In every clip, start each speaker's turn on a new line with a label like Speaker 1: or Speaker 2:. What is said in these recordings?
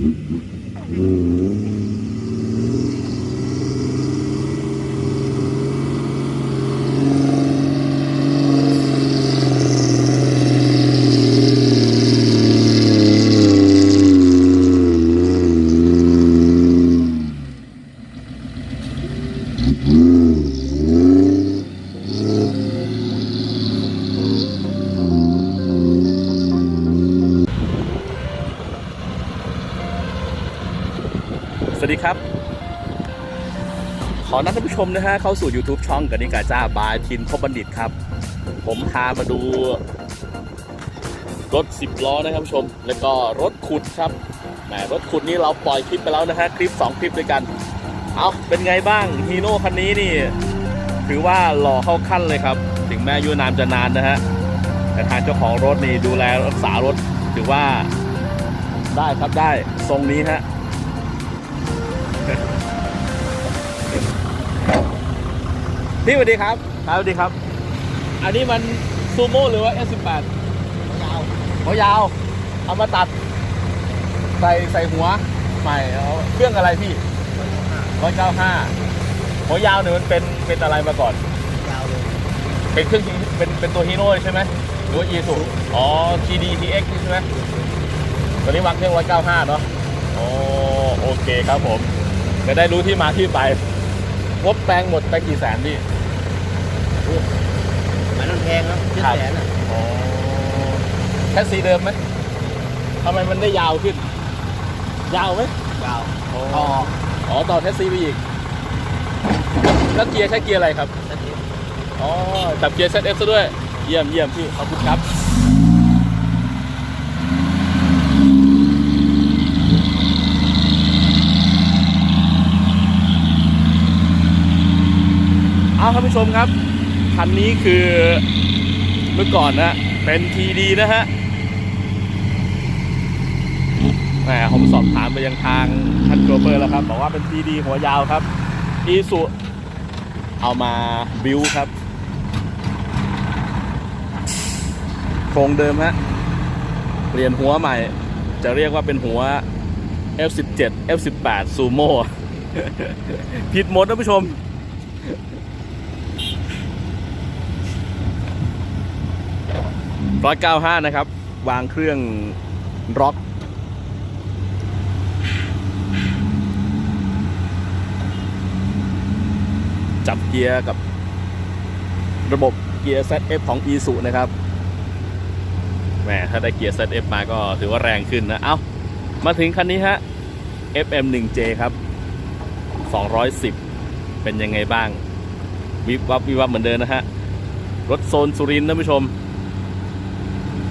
Speaker 1: ส ขอนัดท่านผู้ชมนะฮะเข้าสู่ YouTube ช่องกันนิกาจ้าบายทินพบบัณฑิตครับ ผมพามาดู รถ 10 ล้อนะครับผู้ชม แล้วก็รถขุดครับแหมรถขุดนี้เราปล่อยคลิปไปแล้วนะฮะคลิป 2 คลิปด้วยกัน เอาเป็นไงบ้างฮีโน่คันนี้นี่ ถือว่าหล่อเข้าขั้นเลยครับ ถึงแม้อายุนามจะนานนะฮะแต่ทางเจ้าของรถนี่ดูแลรักษารถถือว่าได้ครับได้ทรงนี้ฮะ พี่สวัสดีครับ ครับสวัสดีครับ อันนี้มันซูโม่หรือว่า S18
Speaker 2: ยาว
Speaker 1: หัวยาว เอามาตัด ใส่ใส่หัวใหม่เอาเครื่องอะไรพี่ร้อยเก้าห้าหัวยาวเนี่ยมันเป็นเป็นอะไรมาก่อน
Speaker 2: ยาวเลย
Speaker 1: เป็นเครื่องที่เป็นเป็นตัวฮีโร่ใช่ไหมหรือว่าอีสุอ๋อ TD TX ใช่ไหมตัวนี้วางเครื่องร้อยเก้าห้าเนาะโอ้โอเคครับผมจะได้รู้ที่มาที่ไป งบแปลงหมดไปกี่แสนพี่
Speaker 2: มันมันแพงครับเจ็ด
Speaker 1: ครับ
Speaker 2: แสนอะ
Speaker 1: อ๋อแค่สีเดิมไหมทำไมมันได้ยาวขึ้น ยาวไหม
Speaker 2: ยาว
Speaker 1: อ๋อ
Speaker 2: ต่อ
Speaker 1: อ๋อต่อแท็ซีไปอีกแล้วเกียร์ใช้เกียร์อะไรครับ
Speaker 2: สักนิด
Speaker 1: อ๋อจับเกียร์ ZF ซะด้วย เยี่ยมเยี่ยมพี่ขอบคุณครับ เอาท่านผู้ชมครับ คันนี้คือเมื่อก่อนนะ เป็นทีดีนะฮะแหมผมสอบถามไปยังทางท่านโชเฟอร์แล้วครับ บอกว่าเป็นทีดีหัวยาวครับอีสุเอามาบิวครับโครงเดิมฮะ เปลี่ยนหัวใหม่ จะเรียกว่าเป็นหัว F17 F18 Sumo ผิดหมดนะผู้ชม ร้อยเก้าห้านะครับ วางเครื่องร็อกจับเกียร์กับระบบเกียร์ ZF ของ e s u นะครับแหมถ้าได้เกียร์ ZF มาก็ถือว่าแรงขึ้นนะ เอามาถึงคันนี้ฮะ FM1J ครับ 210 เป็นยังไงบ้าง วิบวับวิบวับเหมือนเดิมนะฮะ รถโซนสุรินทร์ท่านผู้ชม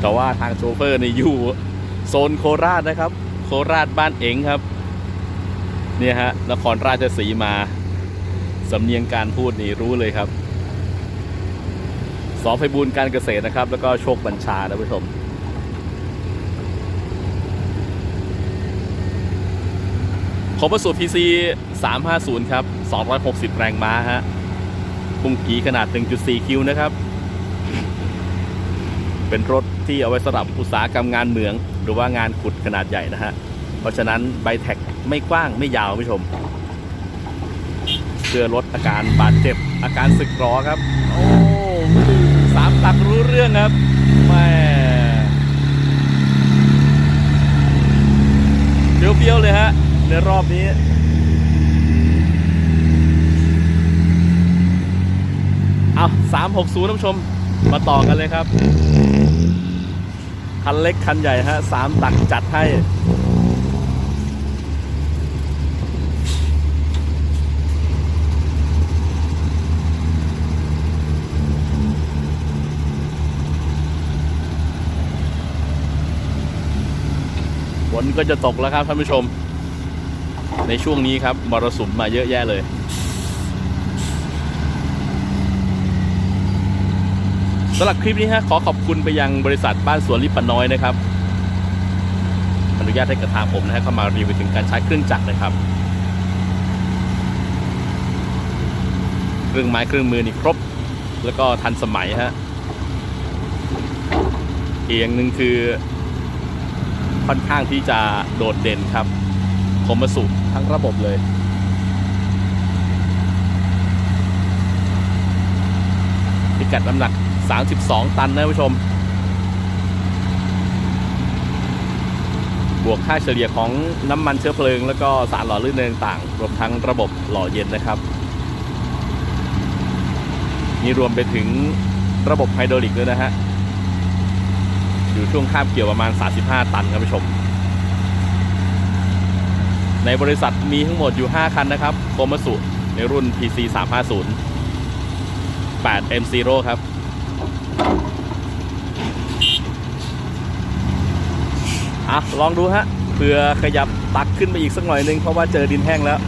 Speaker 1: แต่ว่าทางโชเฟอร์นี่อยู่โซนโคราชนะครับ โคราชบ้านเองครับ เนี่ยฮะนครราชสีมา สำเนียงการพูดนี่รู้เลยครับสอไพบูลการเกษตรนะครับ แล้วก็โชคบัญชาท่านผู้ชมขอประสูตร PC 350 ครับ 260 แรงม้าฮะพุ่งกีขนาด 1.4 คิวนะครับ เป็นรถ ที่เอาไว้สำหรับอุตสาหกรรมงานเหมือง หรือว่างานขุดขนาดใหญ่นะฮะ เพราะฉะนั้นใบแท็กไม่กว้างไม่ยาวท่านผู้ชม เพื่อลดอาการบาดเจ็บอาการสึกหรอครับ โอ้สามตักรู้เรื่องครับแม่เปรี้ยวๆเลยฮะในรอบนี้เอาสามหกศูนย์ท่านผู้ชม มาต่อกันเลยครับ คันเล็กคันใหญ่ฮะสามตักจัดให้ ฝนก็จะตกแล้วครับท่านผู้ชม ในช่วงนี้ครับมรสุมมาเยอะแยะเลย สำหรับคลิปนี้ฮะขอขอบคุณไปยังบริษัทบ้านสวนลิปปะน้อยนะครับ อนุญาตให้กระทางผมนะฮะเข้ามารีวิวถึงการใช้เครื่องจักรนะครับ เครื่องไม้เครื่องมือนี่ครบ แล้วก็ทันสมัยฮะอีกอย่างหนึ่งคือค่อนข้างที่จะโดดเด่นครับคมสุทั้งระบบเลยพิกัดน้ำหนัก 32 ตันนะท่านผู้ชม บวกค่าเฉลี่ยของน้ำมันเชื้อเพลิง แล้วก็สารหล่อลื่นต่างๆรวมทั้งระบบหล่อเย็นนะครับนี่รวมไปถึงระบบไฮดรอลิกด้วยนะฮะ อยู่ช่วงคาบเกี่ยวประมาณ 35 ตันครับผู้ชม ในบริษัทมีทั้งหมดอยู่ 5 คันนะครับโคมาสุในรุ่น PC 350 8 M0 ครับ อะลองดูฮะเผื่อขยับตักขึ้นไปอีกสักหน่อยนึง เพราะว่าเจอดินแห้งแล้ว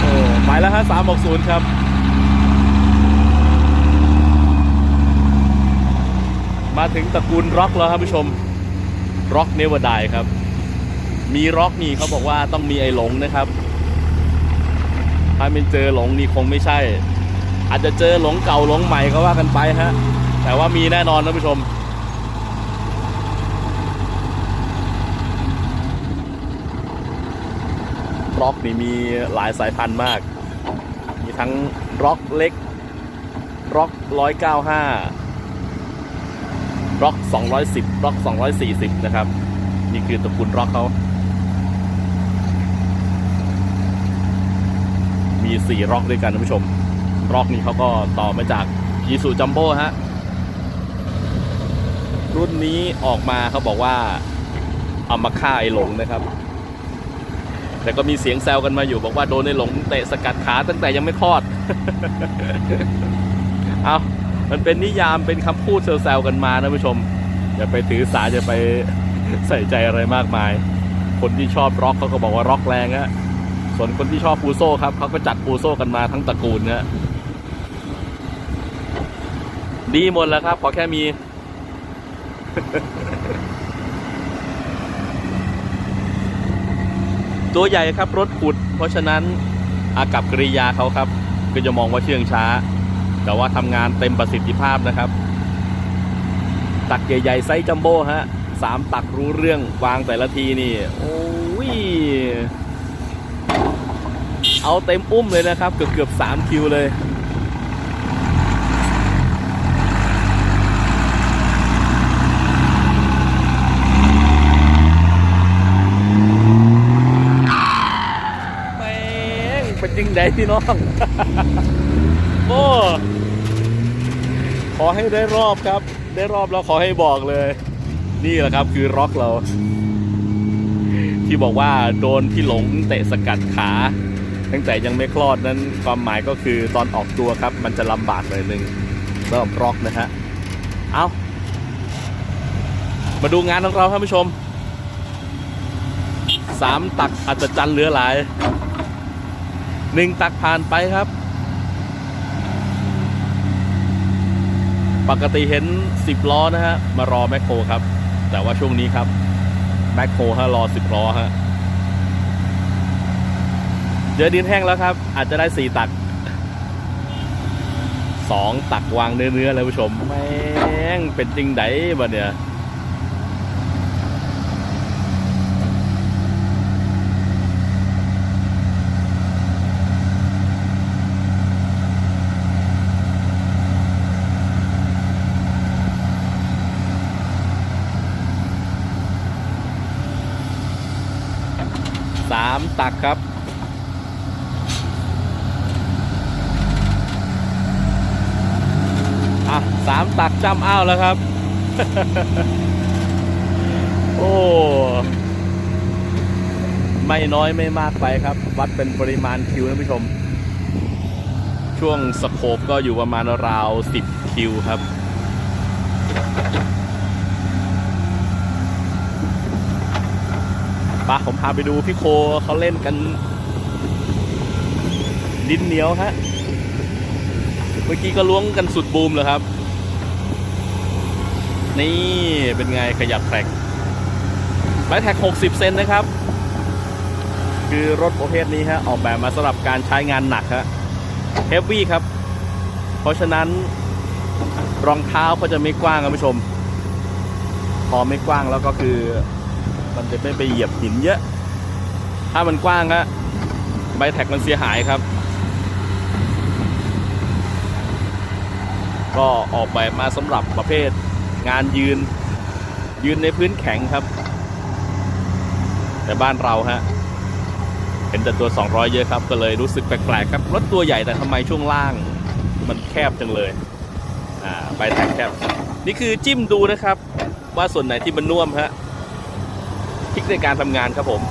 Speaker 1: โอ้ไปแล้วฮะ360ครับ มาถึงตระกูลร็อกแล้วครับผู้ชมร็อกเนวดายครับ มีร็อกนี่เขาบอกว่าต้องมีไอ้หลงนะครับ ถ้าไม่เจอหลงนี่คงไม่ใช่ อาจจะเจอหลงเก่าหลงใหม่ก็ว่ากันไปฮะ แต่ว่ามีแน่นอนนะผู้ชม ร็อกนี่มีหลายสายพันธุ์มาก มีทั้งร็อกเล็ก ร็อกร้อยเก้าห้าร็อกสองร้อยสิบร็อกสองร้อยสี่สิบนะครับ นี่คือตระกูลร็อกเขามีสี่ร็อกด้วยกันท่านผู้ชม ร็อกนี่เขาก็ต่อมาจากยีสูจัมโบ้ฮะ รุ่นนี้ออกมาเขาบอกว่าเอามาฆ่าไอ้หลงนะครับ แต่ก็มีเสียงแซวกันมาอยู่บอกว่าโดนไอ้หลงเตะสกัดขาตั้งแต่ยังไม่คลอด เอามันเป็นนิยามเป็นคำพูดแซวๆกันมานะผู้ชม อย่าไปถือสาอย่าไปใส่ใจอะไรมากมาย คนที่ชอบร็อกเขาก็บอกว่าร็อกแรงฮะส่วนคนที่ชอบปูโซ่ครับเขาก็จัดปูโซ่กันมาทั้งตระกูลนะ ดีหมดแล้วครับ ขอแค่มี ตัวใหญ่ครับรถขุด เพราะฉะนั้นอากับกริยาเขาครับ ก็จะมองว่าเชื่องช้า แต่ว่าทำงานเต็มประสิทธิภาพนะครับ ตักใหญ่ๆไซส์จัมโบ้ฮะสามตักรู้เรื่องวางแต่ละทีนี่ โอ้ย เอาเต็มอุ้มเลยนะครับ เกือบเกือบสามคิวเลย แม่ งเป็นยังไงพี่น้อง โอ้ขอให้ได้รอบครับ ได้รอบแล้วขอให้บอกเลย นี่แหละครับคือร็อกเรา ที่บอกว่าโดนพี่หลงเตะสกัดขา ตั้งแต่ยังไม่คลอดนั้นความหมายก็คือตอนออกตัวครับ มันจะลำบากหน่อยนึ่งเริ่มร็อกนะฮะเอามาดูงานของเราท่านผู้ชมสามตักอัศจรรย์เหลือหลาย หนึ่งตักผ่านไปครับ ปกติเห็น 10 ล้อนะฮะ มารอแมคโครครับ แต่ว่าช่วงนี้ครับ แมคโครฮะรอ 10 ล้อฮะเจอดินแห้งแล้วครับ อาจจะได้ 4 ตัก 2 ตักวางเนื้อๆเลยผู้ชม แม่งเป็นจริงไดบ่เนี่ย สามตักครับ อะสามตักจำอ้าวแล้วครับ โอ้ ไม่น้อยไม่มากไปครับ วัดเป็นปริมาณคิวนะผู้ชม ช่วงสโคปก็อยู่ประมาณราว10คิวครับ ปะผมพาไปดูพี่โคเขาเล่นกันดินเหนียวฮะ เมื่อกี้ก็ล้วงกันสุดบูมเลยครับ นี่เป็นไงขยับแท็กไบแท็ก 60 เซนนะครับ คือรถประเภทนี้ฮะ ออกแบบมาสำหรับการใช้งานหนักฮะเฮฟวี่ครับ เพราะฉะนั้นรองเท้าก็จะไม่กว้างครับผู้ชม พอไม่กว้างแล้วก็คือ มันจะไม่ไปเหยียบหินเยอะ ถ้ามันกว้างฮะใบแท็กมันเสียหายครับ ก็ออกแบบมาสำหรับประเภทงานยืน ยืนในพื้นแข็งครับ แต่บ้านเราฮะเห็นแต่ตัว 200 เยอะครับ ก็เลยรู้สึกแปลกๆครับ รถตัวใหญ่แต่ทำไมช่วงล่างมันแคบจังเลย อ่าใบแท็กแคบ นี่คือจิ้มดูนะครับ ว่าส่วนไหนที่มันน่วมฮะ ในการทำงานครับผม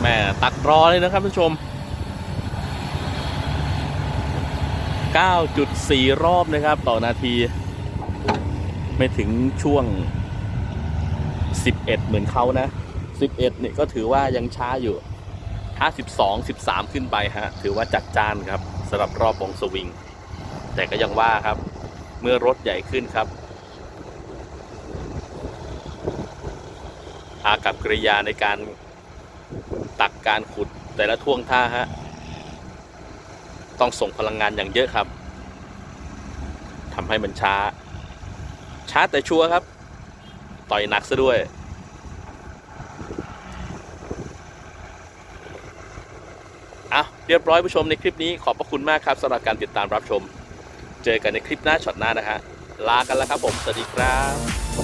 Speaker 1: แม่ตักรอเลยนะครับท่านผู้ชม 9.4 รอบนะครับต่อนาที ไม่ถึงช่วง 11 เหมือนเขานะ 11เนี่ยก็ถือว่ายังช้าอยู่ถ้า12 13 ขึ้นไปฮะถือว่าจัดจ้านครับสำหรับรอบวงสวิง แต่ก็ยังว่าครับ เมื่อรถใหญ่ขึ้นครับ อากับกริยาในการตักการขุดแต่ละท่วงท่าฮะต้องส่งพลังงานอย่างเยอะครับทำให้มันช้า ช้าแต่ชัวร์ครับ ต่อยหนักซะด้วย อะ เรียบร้อยผู้ชมในคลิปนี้ขอบพระคุณมากครับสำหรับการติดตามรับชม เจอกันในคลิปหน้าช็อตหน้านะฮะลากันแล้วครับผมสวัสดีครับ